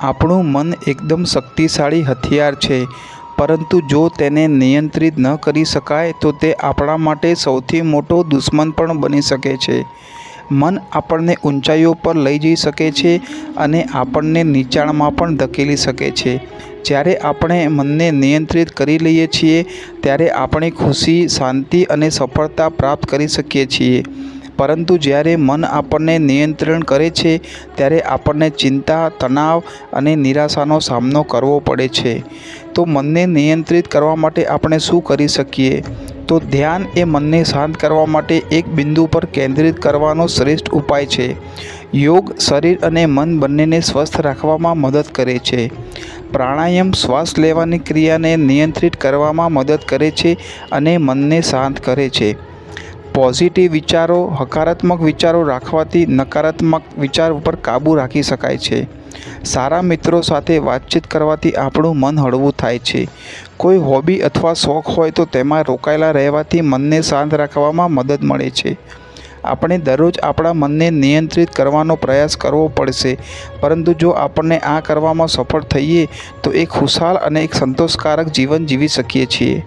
આપણું મન એકદમ શક્તિશાળી હથિયાર છે. પરંતુ જો તેને નિયંત્રિત ન કરી શકાય, તો તે આપણા માટે સૌથી મોટો દુશ્મન પણ બની શકે છે. મન આપણને ઊંચાઈઓ પર લઈ જઈ શકે છે અને આપણને નીચાણમાં પણ ધકેલી શકે છે. જ્યારે આપણે મનને નિયંત્રિત કરી લઈએ છીએ, ત્યારે આપણે ખુશી, શાંતિ અને સફળતા પ્રાપ્ત કરી શકીએ છીએ. પરંતુ જ્યારે મન આપણને નિયંત્રણ કરે છે, ત્યારે આપણને ચિંતા, તણાવ અને નિરાશાનો સામનો કરવો પડે છે. તો મનને નિયંત્રિત કરવા માટે આપણે શું કરી શકીએ? તો ધ્યાન એ મનને શાંત કરવા માટે એક બિંદુ પર કેન્દ્રિત કરવાનો શ્રેષ્ઠ ઉપાય છે. યોગ શરીર અને મન બંનેને સ્વસ્થ રાખવામાં મદદ કરે છે. પ્રાણાયામ, શ્વાસ લેવાની ક્રિયાને નિયંત્રિત કરવામાં મદદ કરે છે અને મનને શાંત કરે છે. પોઝિટિવ વિચારો, હકારાત્મક વિચારો રાખવાથી નકારાત્મક વિચાર ઉપર કાબૂ રાખી શકાય છે. સારા મિત્રો સાથે વાતચીત કરવાથી આપણું મન હળવું થાય છે. કોઈ હોબી અથવા શોખ હોય તો તેમાં રોકાયેલા રહેવાથી મનને શાંત રાખવામાં મદદ મળે છે. આપણે દરરોજ આપણા મનને નિયંત્રિત કરવાનો પ્રયાસ કરવો પડશે, પરંતુ જો આપણને આ કરવામાં સફળ થઈએ તો એક ખુશાલ અને એક સંતોષકારક જીવન જીવી શકીએ છીએ.